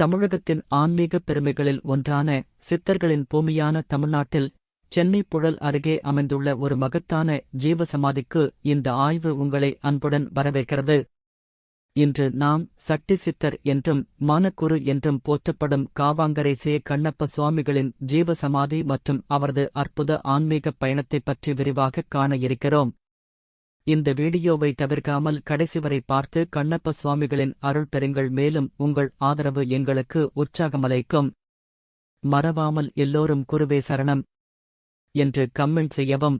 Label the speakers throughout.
Speaker 1: தமிழகத்தின் ஆன்மீக பெருமைகளில் ஒன்றான சித்தர்களின் பூமியான தமிழ்நாட்டில் சென்னை புழல் அருகே அமைந்துள்ள ஒரு மகத்தான ஜீவசமாதிக்கு இந்த ஆய்வு உங்களை அன்புடன் வரவேற்கிறது. இன்று நாம் சட்டி சித்தர் என்றும் மானக்குரு என்றும் போற்றப்படும் காவாங்கரை சே கண்ணப்ப சுவாமிகளின் ஜீவசமாதி மற்றும் அவரது அற்புத ஆன்மீகப் பயணத்தைப் பற்றி விரிவாகக் காண இருக்கிறோம். இந்த வீடியோவை தவிர்க்காமல் கடைசி வரை பார்த்து கண்ணப்ப சுவாமிகளின் அருள் பெறுங்கள். மேலும் உங்கள் ஆதரவு எங்களுக்கு உற்சாகமளிக்கும். மறவாமல் எல்லோரும் குருவே சரணம் என்று கமெண்ட் செய்யவும்.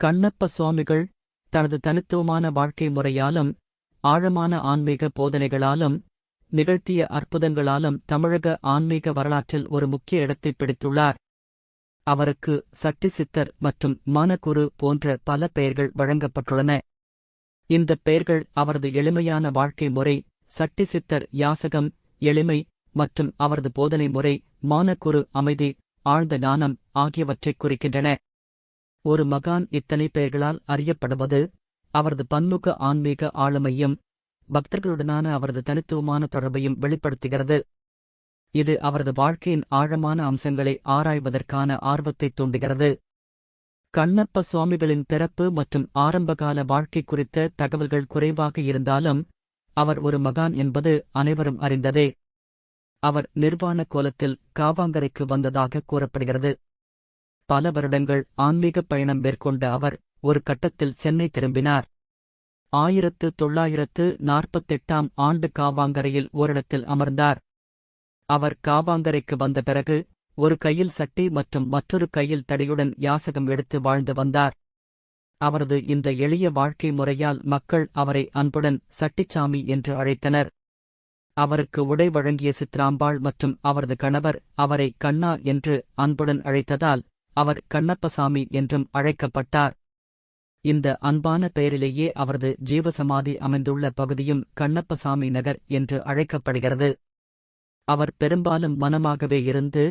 Speaker 1: கண்ணப்ப சுவாமிகள் தனது தனித்துவமான வாழ்க்கை முறையாலும் ஆழமான ஆன்மீக போதனைகளாலும் நிகழ்த்திய அற்புதங்களாலும் தமிழக ஆன்மீக வரலாற்றில் ஒரு முக்கிய இடத்தை பிடித்துள்ளார். அவருக்கு சட்டி சித்தர் மற்றும் மானகுரு போன்ற பல பெயர்கள் வழங்கப்பட்டுள்ளன. இந்த பெயர்கள் அவரது எளிமையான வாழ்க்கை முறை சட்டி சித்தர் யாசகம் எளிமை மற்றும் அவரது போதனை முறை மானகுரு அமைதி ஆழ்ந்த ஞானம் ஆகியவற்றைக் குறிக்கின்றன. ஒரு மகான் இத்தனை பெயர்களால் அறியப்படுவது அவரது பன்முக ஆன்மீக ஆளுமையும் பக்தர்களுடனான அவரது தனித்துவமான தொடர்பையும் வெளிப்படுத்துகிறது. இது அவரது வாழ்க்கையின் ஆழமான அம்சங்களை ஆராய்வதற்கான ஆர்வத்தை தூண்டுகிறது. கண்ணப்ப சுவாமிகளின் பிறப்பு மற்றும் ஆரம்பகால வாழ்க்கை குறித்த தகவல்கள் குறைவாக இருந்தாலும் அவர் ஒரு மகான் என்பது அனைவரும் அறிந்ததே. அவர் நிர்வாண கோலத்தில் காவாங்கரைக்கு வந்ததாக கூறப்படுகிறது. பல வருடங்கள் ஆன்மீக பயணம் மேற்கொண்ட அவர் ஒரு கட்டத்தில் சென்னை திரும்பினார். ஆயிரத்து தொள்ளாயிரத்து நாற்பத்தெட்டாம் ஆண்டு காவாங்கரையில் ஓரிடத்தில் அமர்ந்தார். அவர் காவாங்கரைக்கு வந்த பிறகு ஒரு கையில் சட்டி மற்றும் மற்றொரு கையில் தடியுடன் யாசகம் எடுத்து வாழ்ந்து வந்தார். அவரது இந்த எளிய வாழ்க்கை முறையால் மக்கள் அவரை அன்புடன் சட்டிச்சாமி என்று அழைத்தனர். அவருக்கு உடை வழங்கிய சித்ராம்பாள் மற்றும் அவரது கணவர் அவரை கண்ணா என்று அன்புடன் அழைத்ததால் அவர் கண்ணப்பசாமி என்றும் அழைக்கப்பட்டார். இந்த அன்பான பெயரிலேயே அவரது ஜீவசமாதி அமைந்துள்ள பகுதியும் கண்ணப்பசாமி நகர் என்று அழைக்கப்படுகிறது. அவர் பெரும்பாலும் மனமாகவே இருந்து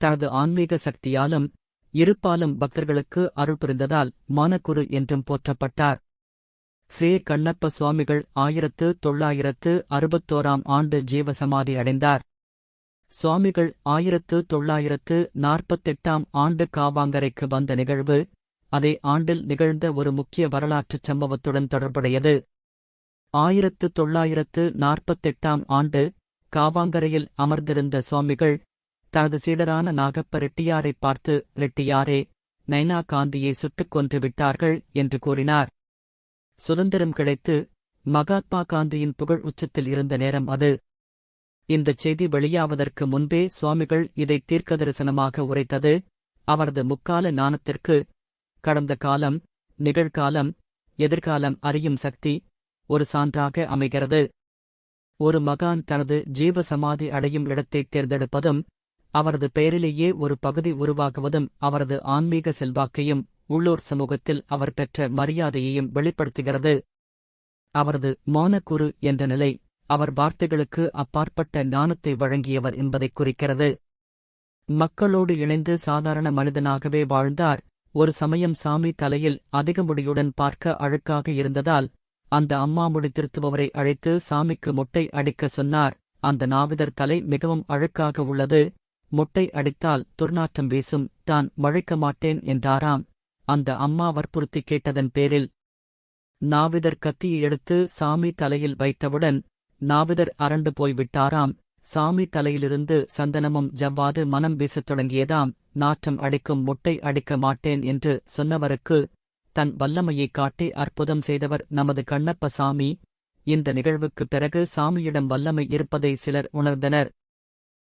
Speaker 1: தனது ஆன்மீக சக்தியாலும் இருப்பாலும் பக்தர்களுக்கு அருள் புரிந்ததால் மானக்குரு என்றும் போற்றப்பட்டார். ஸ்ரீ கண்ணப்ப சுவாமிகள் ஆயிரத்து தொள்ளாயிரத்து அறுபத்தோராம் ஆண்டு ஜீவசமாதி அடைந்தார். சுவாமிகள் ஆயிரத்து தொள்ளாயிரத்து நாற்பத்தெட்டாம் ஆண்டு காவாங்கரைக்கு வந்த நிகழ்வு அதே ஆண்டில் நிகழ்ந்த ஒரு முக்கிய வரலாற்றுச் சம்பவத்துடன் தொடர்புடையது. ஆயிரத்து தொள்ளாயிரத்து நாற்பத்தெட்டாம் ஆண்டு காவாங்கரையில் அமர்ந்திருந்த சுவாமிகள் தனது சீடரான நாகப்ப ரெட்டியாரைப் பார்த்து ரெட்டியாரே நைனா காந்தியை சுட்டுக் கொன்று விட்டார்கள் என்று கூறினார். சுதந்திரம் கிடைத்து மகாத்மா காந்தியின் புகழ் உச்சத்தில் இருந்த நேரம் அது. இந்தச் செய்தி வெளியாவதற்கு முன்பே சுவாமிகள் இதை தீர்க்கதரிசனமாக உரைத்தது. அவரது முக்கால ஞானத்திற்கு கடந்த காலம் நிகழ்காலம் எதிர்காலம் அறியும் சக்தி ஒரு சான்றாக அமைகிறது. ஒரு மகான் தனது ஜீவ சமாதி அடையும் இடத்தைத் தேர்ந்தெடுப்பதும் அவரது பெயரிலேயே ஒரு பகுதி உருவாகுவதும் அவரது ஆன்மீக செல்வாக்கையும் உள்ளூர் சமூகத்தில் அவர் பெற்ற மரியாதையையும் வெளிப்படுத்துகிறது. அவரது மௌனக்குரு என்ற நிலை அவர் வார்த்தைகளுக்கு அப்பாற்பட்ட ஞானத்தை வழங்கியவர் என்பதைக் குறிக்கிறது. மக்களோடு இணைந்து சாதாரண மனிதனாகவே வாழ்ந்தார். ஒரு சமயம் சாமி தலையில் அதிக முடியுடன் பார்க்க அழுக்காக இருந்ததால் அந்த அம்மாமுடி திருத்துபவரை அழைத்து சாமிக்கு முட்டை அடிக்க சொன்னார். அந்த நாவிதர் தலை மிகவும் அழுக்காக உள்ளது. முட்டை அடித்தால் துர்நாற்றம் வீசும். தான் மழைக்க மாட்டேன் என்றாராம். அந்த அம்மா வற்புறுத்தி கேட்டதன் பேரில் நாவிதர் கத்தியை எடுத்து சாமி தலையில் வைத்தவுடன் நாவிதர் அரண்டு போய்விட்டாராம். சாமி தலையிலிருந்து சந்தனமும் ஜவ்வாது மனம் வீசத் தொடங்கியதாம். நாற்றம் அடிக்கும் முட்டை அடிக்க மாட்டேன் என்று சொன்னவருக்கு தன் வல்லமையைக் காட்டி அற்புதம் செய்தவர் நமது கண்ணப்ப சாமி. இந்த நிகழ்வுக்குப் பிறகு சாமியிடம் வல்லமை இருப்பதை சிலர் உணர்ந்தனர்.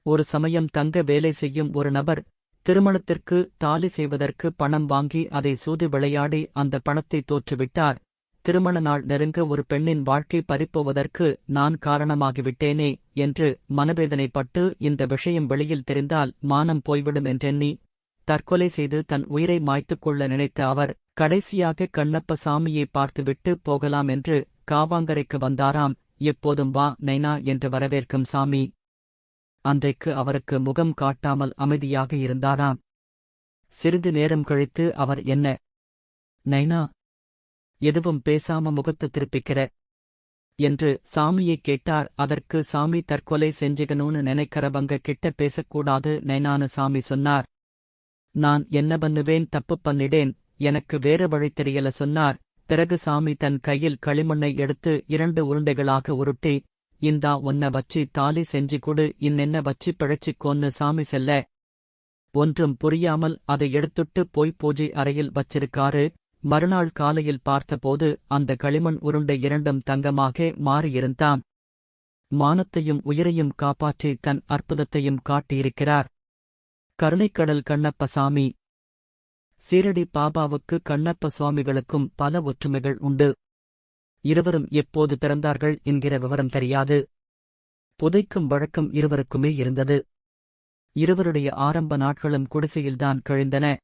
Speaker 1: ஒரு சமயம் தங்க வேலை செய்யும் ஒரு நபர் திருமணத்திற்கு தாலி செய்வதற்கு பணம் வாங்கி அதை சூது விளையாடி அந்த பணத்தை தோற்றுவிட்டார். திருமண நாள் நெருங்க ஒரு பெண்ணின் வாழ்க்கை பறிப்போவதற்கு நான் காரணமாகிவிட்டேனே என்று மனவேதனைப்பட்டு இந்த விஷயம் வெளியில் தெரிந்தால் மானம் போய்விடும் என்றெண்ணி தற்கொலை செய்து தன் உயிரை மாய்த்துக் கொள்ள நினைத்த அவர் கடைசியாக கண்ணப்ப சாமியை பார்த்துவிட்டு போகலாம் என்று காவாங்கரைக்கு வந்தாராம். எப்போதும் வா நைனா என்று வரவேற்கும் சாமி. அன்றைக்கு அவருக்கு முகம் காட்டாமல் அமைதியாக இருந்தாராம். சிறிது நேரம் கழித்து அவர் என்ன? நைனா எதுவும் பேசாம முகத்து திருப்பிக்கிற? என்று சாமியை கேட்டார். அதற்கு சாமி தற்கொலை செஞ்சுகணும்னு நினைக்கிறவங்க கிட்ட பேசக்கூடாது நைனானு சாமி சொன்னார். நான் என்ன பண்ணுவேன்? தப்பு பண்ணிடேன். எனக்கு வேற வழி தெரியல சொன்னார். பிறகு சாமி தன் கையில் களிமண்ணை எடுத்து இரண்டு உருண்டைகளாக உருட்டி இந்தா உன்ன வச்சி தாலி செஞ்சு கொடு இன்னென்ன வச்சி பிழைச்சிக்கோன்னு சாமி செல்ல. ஒன்றும் புரியாமல் அதை எடுத்துட்டு போய் பூஜை அறையில் வச்சிருக்காரு. மறுநாள் காலையில் பார்த்தபோது அந்த களிமண் உருண்டை இரண்டும் தங்கமாக மாறியிருந்தாம் மானத்தையும் உயிரையும் காப்பாற்றி தன் அற்புதத்தையும் காட்டியிருக்கிறார். கருணைக்கடல் கண்ணப்பசாமி சீரடி பாபாவுக்கு கண்ணப்ப சுவாமிகளுக்கும் பல ஒற்றுமைகள் உண்டு. இருவரும் எப்போது பிறந்தார்கள் என்கிற விவரம் தெரியாது. புதைக்கும் வழக்கம் இருவருக்குமே இருந்தது. இருவருடைய ஆரம்ப நாட்களும் குடிசையில்தான் கழிந்தன.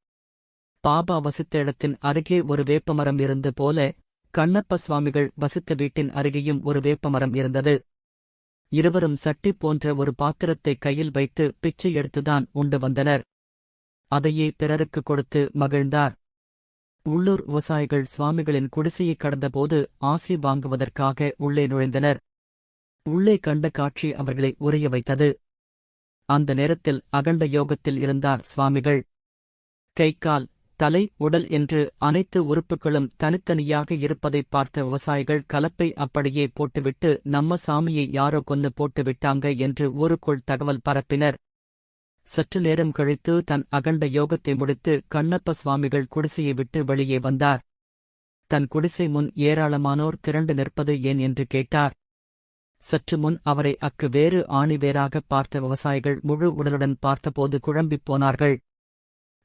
Speaker 1: பாபா வசித்த இடத்தின் அருகே ஒரு வேப்பமரம் இருந்து போல கண்ணப்ப சுவாமிகள் வசித்த வீட்டின் அருகேயும் ஒரு வேப்பமரம் இருந்தது. இருவரும் சட்டி போன்ற ஒரு பாத்திரத்தை கையில் வைத்து பிச்சை எடுத்துதான் உண்டு வந்தனர். அதையே பிறருக்கு கொடுத்து மகிழ்ந்தார். உள்ளூர் விவசாயிகள் சுவாமிகளின் குடிசையை கடந்தபோது ஆசி வாங்குவதற்காக உள்ளே நுழைந்தனர். உள்ளே கண்ட காட்சி அவர்களை உறைய வைத்தது. அந்த நேரத்தில் அகண்ட யோகத்தில் இருந்தார் சுவாமிகள். கை கால் தலை உடல் என்று அனைத்து உறுப்புகளும் தனித்தனியாக இருப்பதைப் பார்த்த விவசாயிகள் கலப்பை அப்படியே போட்டுவிட்டு நம்ம சாமியை யாரோ கொன்னு போட்டுவிட்டாங்க என்று ஊருக்குள் தகவல் பரப்பினர். சற்று நேரம் கழித்து தன் அகண்ட யோகத்தை முடித்து கண்ணப்ப சுவாமிகள் குடிசையை விட்டு வெளியே வந்தார். தன் குடிசை முன் ஏராளமானோர் திரண்டு நிற்பது ஏன் என்று கேட்டார். சற்று முன் அவரை அக்கு வேறு ஆணி வேறாக பார்த்த விவசாயிகள் முழு உடலுடன் பார்த்தபோது குழம்பிப் போனார்கள்.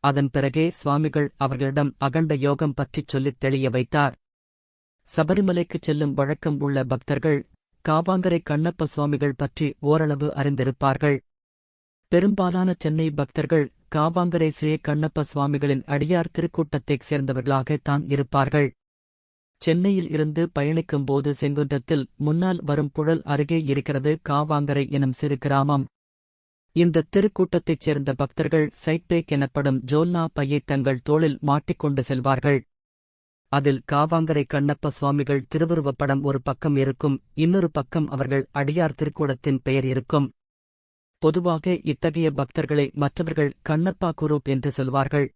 Speaker 1: அதன் பிறகே சுவாமிகள் அவர்களிடம் அகண்ட யோகம் பற்றிச் சொல்லித் தெளிய வைத்தார். சபரிமலைக்குச் செல்லும் வழக்கம் உள்ள பக்தர்கள் காவாங்கரை கண்ணப்ப சுவாமிகள் பற்றி ஓரளவு அறிந்திருப்பார்கள். பெரும்பாலான சென்னை பக்தர்கள் காவாங்கரை ஸ்ரீ கண்ணப்ப சுவாமிகளின் அடியார் திருக்கூட்டத்தைச் சேர்ந்தவர்களாகத்தான் இருப்பார்கள். சென்னையில் இருந்து பயணிக்கும்போது செங்குந்தத்தில் முன்னால் வரும் புழல் அருகே இருக்கிறது காவாங்கரை எனும் சிறு கிராமம். இந்த திருக்கூட்டத்தைச் சேர்ந்த பக்தர்கள் சைட்பேக் எனப்படும் ஜோல்னா பையை தங்கள் தோளில் மாட்டிக்கொண்டு செல்வார்கள். அதில் காவாங்கரை கண்ணப்ப சுவாமிகள் திருவுருவப் படம் ஒரு பக்கம் இருக்கும் இன்னொரு பக்கம் அவர்கள் அடியார் திருக்கூடத்தின் பெயர் இருக்கும். பொதுவாக இத்தகைய பக்தர்களை மற்றவர்கள் கண்ணப்பா குரூப் என்று சொல்வார்கள்.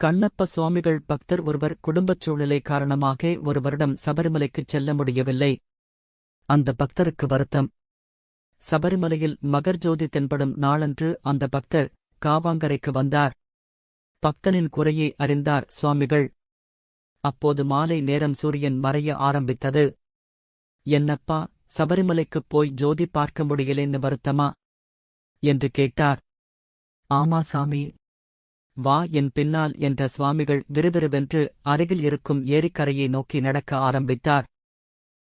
Speaker 1: கண்ணப்ப சுவாமிகள் பக்தர் ஒருவர் குடும்பச் சூழ்நிலை காரணமாக ஒரு வருடம் சபரிமலைக்குச் செல்ல முடியவில்லை. அந்த பக்தருக்கு வருத்தம். சபரிமலையில் மகர்ஜோதி தென்படும் நாளன்று அந்த பக்தர் காவாங்கரைக்கு வந்தார். பக்தனின் குறையை அறிந்தார் சுவாமிகள். அப்போது மாலை நேரம் சூரியன் மறைய ஆரம்பித்தது. என்னப்பா சபரிமலைக்குப் போய் ஜோதி பார்க்க முடியலேன்னு வருத்தமா? என்று கேட்டார். ஆமா சாமி. வா என் பின்னால் என்ற சுவாமிகள் விறுவிறுவென்று அருகில் இருக்கும் ஏரிக்கரையை நோக்கி நடக்க ஆரம்பித்தார்.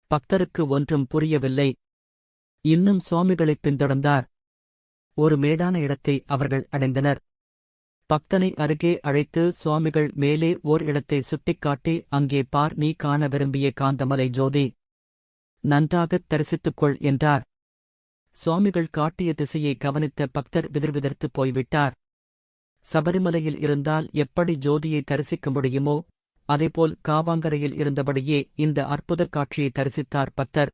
Speaker 1: பக்தருக்கு ஒன்றும் புரியவில்லை. இன்னும் சுவாமிகளைப் பின்தொடர்ந்தார். ஒரு மேடான இடத்தை அவர்கள் அடைந்தனர். பக்தனை அருகே அழைத்து சுவாமிகள் மேலே ஓர் இடத்தை சுட்டிக்காட்டி அங்கே பார் நீ காண விரும்பிய காந்தமலை ஜோதி. நன்றாகத் தரிசித்துக்கொள் என்றார். சுவாமிகள் காட்டிய திசையை கவனித்த பக்தர் விதிர்விதர்த்து போய்விட்டார். சபரிமலையில் இருந்தால் எப்படி ஜோதியை தரிசிக்க முடியுமோ அதேபோல் காவாங்கரையில் இருந்தபடியே இந்த அற்புத காட்சியை தரிசித்தார் பக்தர்.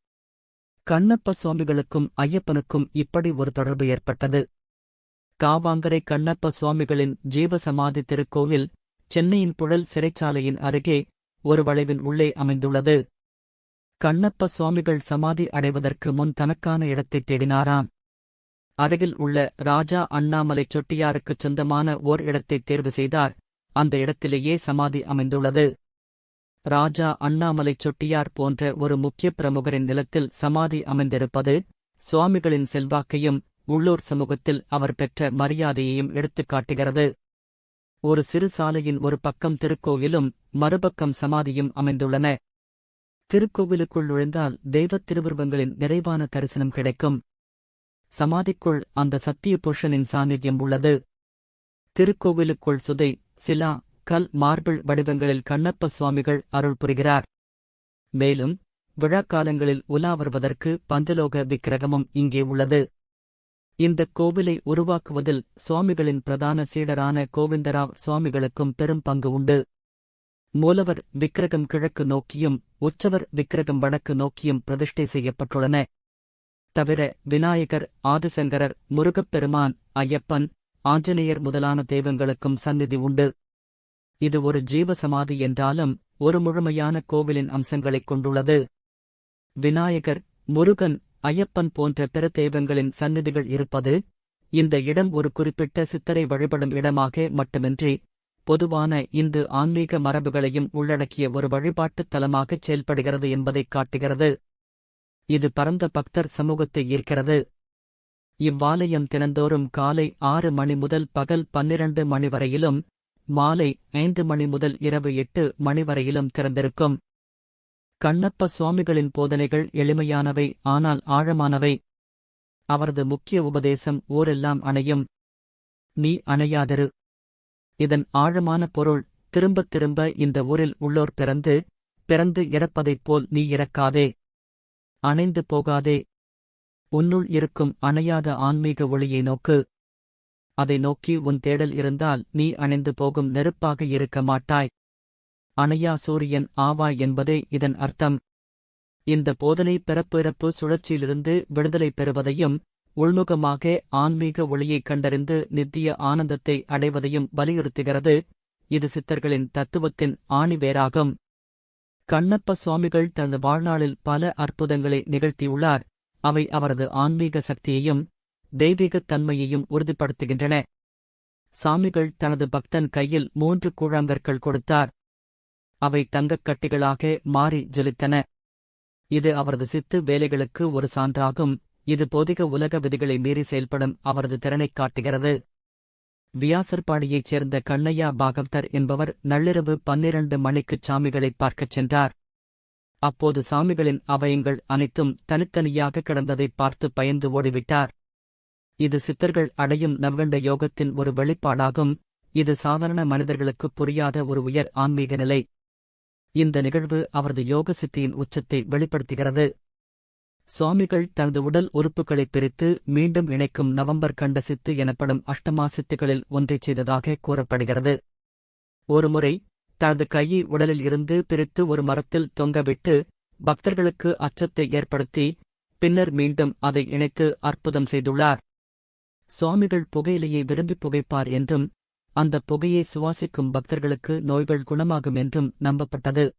Speaker 1: கண்ணப்ப சுவாமிகளுக்கும் ஐயப்பனுக்கும் இப்படி ஒரு தொடர்பு ஏற்பட்டது. காவாங்கரை கண்ணப்ப சுவாமிகளின் ஜீவசமாதி திருக்கோவில் சென்னையின் புழல் சிறைச்சாலையின் அருகே ஒரு வளைவின் உள்ளே அமைந்துள்ளது. கண்ணப்ப சுவாமிகள் சமாதி அடைவதற்கு முன் தனக்கான இடத்தைத் தேடினாராம். அருகில் உள்ள ராஜா அண்ணாமலை சொட்டியாருக்குச் சொந்தமான ஓர் இடத்தைத் தேர்வு செய்தார். அந்த இடத்திலேயே சமாதி அமைந்துள்ளது. ராஜா அண்ணாமலை சொட்டியார் போன்ற ஒரு முக்கிய பிரமுகரின் நிலத்தில் சமாதி அமைந்திருப்பது சுவாமிகளின் செல்வாக்கையும் உள்ளூர் சமூகத்தில் அவர் பெற்ற மரியாதையையும் எடுத்துக் காட்டுகிறது. ஒரு சிறு சாலையின் ஒரு பக்கம் திருக்கோயிலும் மறுபக்கம் சமாதியும் அமைந்துள்ளன. திருக்கோவிலுக்குள் நுழைந்தால் தெய்வத் திருவுருவங்களின் நிறைவான தரிசனம் கிடைக்கும். சமாதிக்குள் அந்த சத்திய புருஷனின் சாநித்தியம் உள்ளது. திருக்கோவிலுக்குள் சுதை சிலா கல் மார்பிள் வடிவங்களில் கண்ணப்ப சுவாமிகள் அருள் புரிகிறார். மேலும் விழாக்காலங்களில் உலா வருவதற்கு பஞ்சலோக விக்கிரகமும் இங்கே உள்ளது. இந்த கோவிலை உருவாக்குவதில் சுவாமிகளின் பிரதான சீடரான கோவிந்தராவ் சுவாமிகளுக்கும் பெரும் பங்கு உண்டு. மூலவர் விக்கிரகம் கிழக்கு நோக்கியும் உற்சவர் விக்கிரகம் வடக்கு நோக்கியும் பிரதிஷ்டை செய்யப்பட்டுள்ளன. தவிர விநாயகர் ஆதிசங்கரர் முருகப்பெருமான் ஐயப்பன் ஆஞ்சநேயர் முதலான தெய்வங்களுக்கும் சந்நிதி உண்டு. இது ஒரு ஜீவசமாதி என்றாலும் ஒரு முழுமையான கோவிலின் அம்சங்களைக் கொண்டுள்ளது. விநாயகர் முருகன் ஐயப்பன் போன்ற பிற தெய்வங்களின் சந்நிதிகள் இருப்பது இந்த இடம் ஒரு குறிப்பிட்ட சித்தரை வழிபடும் இடமாக மட்டுமின்றி பொதுவான இந்து ஆன்மீக மரபுகளையும் உள்ளடக்கிய ஒரு வழிபாட்டுத் தலமாகச் செயல்படுகிறது என்பதைக் காட்டுகிறது. இது பரந்த பக்தர் சமூகத்தை ஈர்க்கிறது. இவ்வாலயம் தினந்தோறும் காலை ஆறு மணி முதல் பகல் பன்னிரண்டு மணி வரையிலும் மாலை ஐந்து மணி முதல் இரவு எட்டு மணி வரையிலும் திறந்திருக்கும். கண்ணப்ப சுவாமிகளின் போதனைகள் எளிமையானவை ஆனால் ஆழமானவை. அவரது முக்கிய உபதேசம் ஓரெல்லாம் அணையும். நீ அணையாதிரு. இதன் ஆழமான பொருள் திரும்பத் திரும்ப இந்த ஊரில் உள்ளோர் பிறந்து பிறந்து இறப்பதைப் போல் நீ இறக்காதே. அணைந்து போகாதே. உன்னுள் இருக்கும் அணையாத ஆன்மீக ஒளியை நோக்கு. அதை நோக்கி உன் தேடல் இருந்தால் நீ அணைந்து போகும் நெருப்பாக இருக்க மாட்டாய். அணையா சூரியன் ஆவாய் என்பதே இதன் அர்த்தம். இந்த போதனை பிறப்பிறப்பு சுழற்சியிலிருந்து விடுதலை பெறுவதையும் உள்முகமாக ஆன்மீக ஒளியைக் கண்டறிந்து நித்திய ஆனந்தத்தை அடைவதையும் வலியுறுத்துகிறது. இது சித்தர்களின் தத்துவத்தின் ஆணிவேராகும். கண்ணப்ப சுவாமிகள் தனது வாழ்நாளில் பல அற்புதங்களை நிகழ்த்தியுள்ளார். அவை அவரது ஆன்மீக சக்தியையும் தெய்வீகத் தன்மையையும் உறுதிப்படுத்துகின்றன. சாமிகள் தனது பக்தன் கையில் மூன்று கூழாங்கற்கள் கொடுத்தார். அவை தங்கக் கட்டிகளாக மாறி ஜொலித்தன. இது அவரது சித்து வேலைகளுக்கு ஒரு சான்றாகும். இது போதிக உலக விதிகளை மீறி செயல்படும் அவரது திறனைக் காட்டுகிறது. வியாசர்பாடியைச் சேர்ந்த கண்ணையா பாகவதர் என்பவர் நள்ளிரவு பன்னிரண்டு மணிக்குச் சாமிகளைப் பார்க்கச் சென்றார். அப்போது சாமிகளின் அவயங்கள் அனைத்தும் தனித்தனியாக கிடந்ததைப் பார்த்து பயந்து ஓடிவிட்டார். இது சித்தர்கள் அடையும் நவகண்ட யோகத்தின் ஒரு வெளிப்பாடாகும். இது சாதாரண மனிதர்களுக்கு புரியாத ஒரு உயர் ஆன்மீக நிலை. இந்த நிகழ்வு அவரது யோக சித்தியின் உச்சத்தை வெளிப்படுத்துகிறது. சுவாமிகள் தனது உடல் உறுப்புகளைப் பிரித்து மீண்டும் இணைக்கும் நவம்பர் கண்ட சித்து எனப்படும் அஷ்டமா சித்துகளில் ஒன்றைச் செய்ததாக கூறப்படுகிறது. ஒருமுறை தனது கையை உடலில் இருந்து பிரித்து ஒரு மரத்தில் தொங்கவிட்டு பக்தர்களுக்கு அச்சத்தை ஏற்படுத்தி பின்னர் மீண்டும் அதை இணைத்து அற்புதம் செய்துள்ளார். சுவாமிகள் புகையிலையை விரும்பி புகைப்பார் என்றும் அந்த புகையை சுவாசிக்கும் பக்தர்களுக்கு நோய்கள் குணமாகும் என்றும் நம்பப்பட்டது.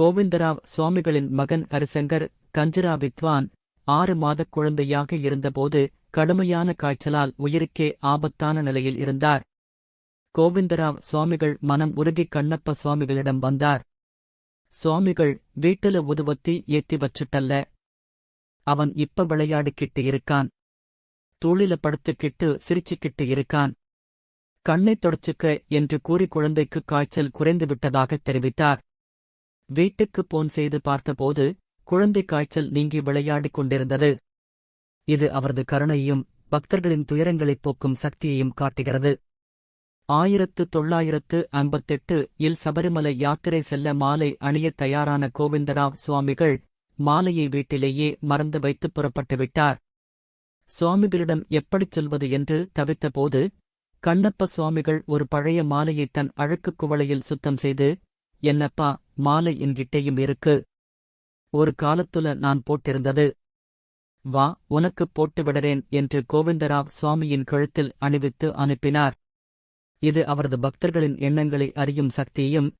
Speaker 1: கோவிந்தராவ் சுவாமிகளின் மகன் ஹரிசங்கர் கஞ்சரா வித்வான் ஆறு மாதக் குழந்தையாக இருந்தபோது கடுமையான காய்ச்சலால் உயிருக்கே ஆபத்தான நிலையில் இருந்தார். கோவிந்தராவ் சுவாமிகள் மனம் உருகி கண்ணப்ப சுவாமிகளிடம் வந்தார். சுவாமிகள் வீட்டுல உதுவத்தி ஏத்தி வச்சுட்டல்ல. அவன் இப்ப விளையாடிக்கிட்டு இருக்கான். தூளில படுத்துக்கிட்டு சிரிச்சுக்கிட்டு இருக்கான். கண்ணைத் தொடச்சுக்க என்று கூறி குழந்தைக்கு காய்ச்சல் குறைந்து விட்டதாகத் தெரிவித்தார். வீட்டுக்கு போன் செய்து பார்த்தபோது குழந்தை காய்ச்சல் நீங்கி விளையாடிக் கொண்டிருந்தது. இது அவரது கருணையையும் பக்தர்களின் துயரங்களைப் போக்கும் சக்தியையும் காட்டுகிறது. ஆயிரத்து தொள்ளாயிரத்து ஐம்பத்தெட்டு இல் சபரிமலை யாத்திரை செல்ல மாலை அணியத் தயாரான கோவிந்தராவ் சுவாமிகள் மாலையை வீட்டிலேயே மறந்து வைத்து புறப்பட்டுவிட்டார் சுவாமிகளிடம் எப்படிச் சொல்வது என்று தவித்தபோது கண்ணப்ப சுவாமிகள் ஒரு பழைய மாலையை தன் அழுக்குக் குவளையில் சுத்தம் செய்து என்னப்பா மாலை என்கிட்டேயும் இருக்கு. ஒரு காலத்துல நான் போட்டிருந்தது. வா உனக்குப் போட்டு விடறேன் என்று கோவிந்தராவ் சுவாமியின் கழுத்தில் அணிவித்து அனுப்பினார். இது அவரது பக்தர்களின் எண்ணங்களை அறியும் சக்தியையும்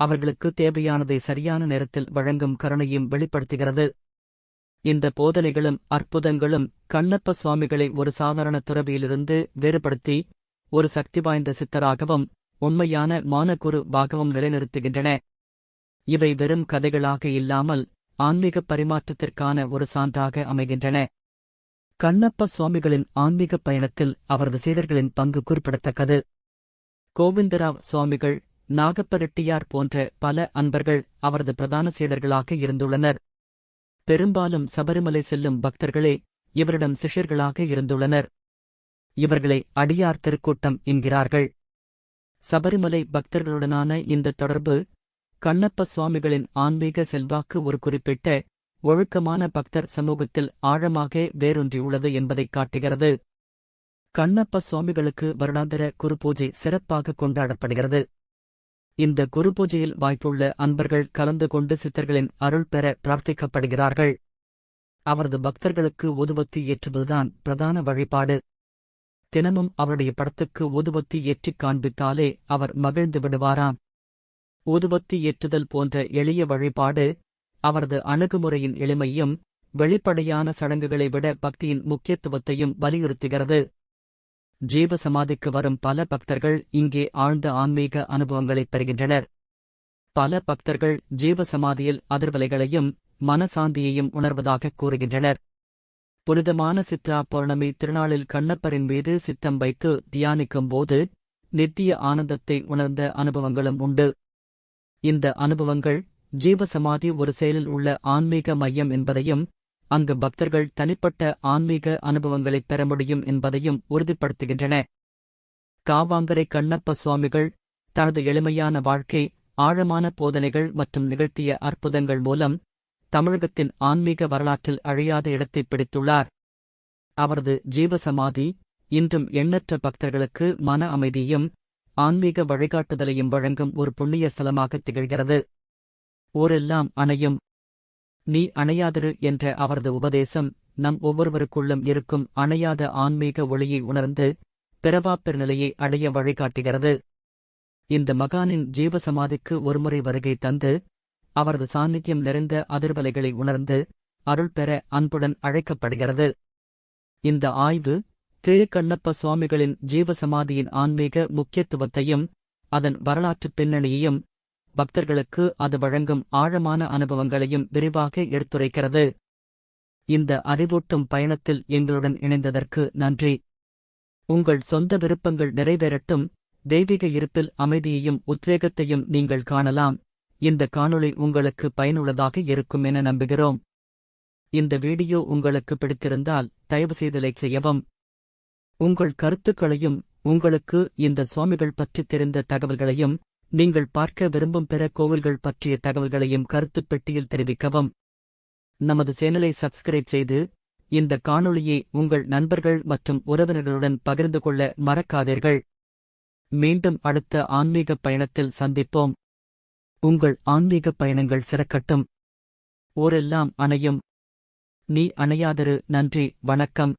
Speaker 1: அவர்களுக்கு தேவையானதை சரியான நேரத்தில் வழங்கும் கருணையும் வெளிப்படுத்துகிறது. இந்த போதனைகளும் அற்புதங்களும் கண்ணப்ப சுவாமிகளை ஒரு சாதாரண துறவியிலிருந்து வேறுபடுத்தி ஒரு சக்தி வாய்ந்த சித்தராகவும் உண்மையான மானகுரு பாகவும் நிலைநிறுத்துகின்றன. இவை வெறும் கதைகளாக இல்லாமல் ஆன்மீக பரிமாற்றத்திற்கான ஒரு சான்றாக அமைகின்றன. கண்ணப்ப சுவாமிகளின் ஆன்மீகப் பயணத்தில் அவரது சீடர்களின் பங்கு குறிப்பிடத்தக்கது. கோவிந்தராவ் சுவாமிகள் நாகப்பரெட்டியார் போன்ற பல அன்பர்கள் அவரது பிரதான சீடர்களாக இருந்துள்ளனர். பெரும்பாலும் சபரிமலை செல்லும் பக்தர்களே இவரிடம் சிஷ்யர்களாக இருந்துள்ளனர். இவர்களை அடியார் திருக்கூட்டம் என்கிறார்கள். சபரிமலை பக்தர்களுடனான இந்த தொடர்பு கண்ணப்ப சுவாமிகளின் ஆன்மீக செல்வாக்கு ஒரு குறிப்பிட்ட ஒழுக்கமான பக்தர் சமூகத்தில் ஆழமாக வேரூன்றியுள்ளது என்பதைக் காட்டுகிறது. கண்ணப்ப சுவாமிகளுக்கு வருடாந்திர குரு பூஜை சிறப்பாக கொண்டாடப்படுகிறது. இந்த குரு பூஜையில் வாய்ப்புள்ள அன்பர்கள் கலந்து கொண்டு சித்தர்களின் அருள் பெற பிரார்த்திக்கப்படுகிறார்கள். அவரது பக்தர்களுக்கு ஊதுபத்தி ஏற்றுவதுதான் பிரதான வழிபாடு. தினமும் அவருடைய படத்துக்கு ஊதுபத்தி ஏற்றிக் காண்பித்தாலே அவர் மகிழ்ந்து விடுவாராம். ஊதுபத்தி ஏற்றுதல் போன்ற எளிய வழிபாடு அவரது அணுகுமுறையின் எளிமையும் வெளிப்படையான சடங்குகளை விட பக்தியின் முக்கியத்துவத்தையும் வலியுறுத்துகிறது. ஜீவ சமாதிக்கு வரும் பல பக்தர்கள் இங்கே ஆழ்ந்த ஆன்மீக அனுபவங்களைப் பெறுகின்றனர். பல பக்தர்கள் ஜீவ சமாதியில் அதிர்வலைகளையும் மனசாந்தியையும் உணர்வதாக கூறுகின்றனர். புனிதமான சித்ரா பௌர்ணமி திருநாளில் கண்ணப்பரின் மீது சித்தம் வைத்து தியானிக்கும் போது நித்திய ஆனந்தத்தை உணர்ந்த அனுபவங்களும் உண்டு. இந்த அனுபவங்கள் ஜீவசமாதி ஒரு செயலில் உள்ள ஆன்மீக மையம் என்பதையும் அங்கு பக்தர்கள் தனிப்பட்ட ஆன்மீக அனுபவங்களைப் பெற முடியும் என்பதையும் உறுதிப்படுத்துகின்றன. காவாங்கரை கண்ணப்ப சுவாமிகள் தனது எளிமையான வாழ்க்கை ஆழமான போதனைகள் மற்றும் நிகழ்த்திய அற்புதங்கள் மூலம் தமிழகத்தின் ஆன்மீக வரலாற்றில் அழியாத இடத்தை பிடித்துள்ளார். அவரது ஜீவசமாதி இன்றும் எண்ணற்ற பக்தர்களுக்கு மன அமைதியும் ஆன்மீக வழிகாட்டுதலையும் வழங்கும் ஒரு புண்ணிய ஸ்தலமாக திகழ்கிறது. ஓரெல்லாம் அணையும். நீ அணையாதிரு என்ற அவரது உபதேசம் நம் ஒவ்வொருவருக்குள்ளும் இருக்கும் அணையாத ஆன்மீக ஒளியை உணர்ந்து பிறவா பெருநிலையை அடைய வழிகாட்டுகிறது. இந்த மகானின் ஜீவசமாதிக்கு ஒருமுறை வருகை தந்து அவரது சாநித்தியம் நிறைந்த அதிர்வலைகளை உணர்ந்து அருள் பெற அன்புடன் அழைக்கப்படுகிறது. இந்த ஆய்வு திருக்கண்ணப்ப சுவாமிகளின் ஜீவசமாதியின் ஆன்மீக முக்கியத்துவத்தையும் அதன் வரலாற்றுப் பின்னணியையும் பக்தர்களுக்கு அது வழங்கும் ஆழமான அனுபவங்களையும் விரிவாக எடுத்துரைக்கிறது. இந்த அறிவூட்டும் பயணத்தில் எங்களுடன் இணைந்ததற்கு நன்றி. உங்கள் சொந்த விருப்பங்கள் நிறைவேறட்டும் தெய்வீக இருப்பில் அமைதியையும் உத்வேகத்தையும் நீங்கள் காணலாம். இந்த காணொளி உங்களுக்கு பயனுள்ளதாக இருக்கும் என நம்புகிறோம். இந்த வீடியோ உங்களுக்கு பிடித்திருந்தால் தயவுசெய்து லைக் செய்யவும். உங்கள் கருத்துக்களையும் உங்களுக்கு இந்த சுவாமிகள் பற்றித் தெரிந்த தகவல்களையும் நீங்கள் பார்க்க விரும்பும் பிற கோவில்கள் பற்றிய தகவல்களையும் கருத்துப் பெட்டியில் தெரிவிக்கவும். நமது சேனலை சப்ஸ்கிரைப் செய்து இந்த காணொளியை உங்கள் நண்பர்கள் மற்றும் உறவினர்களுடன் பகிர்ந்து கொள்ள மறக்காதீர்கள். மீண்டும் அடுத்த ஆன்மீக பயணத்தில் சந்திப்போம். உங்கள் ஆன்மீக பயணங்கள் சிறக்கட்டும். ஓரெல்லாம் அணையும். நீ அணையாதரு. நன்றி. வணக்கம்.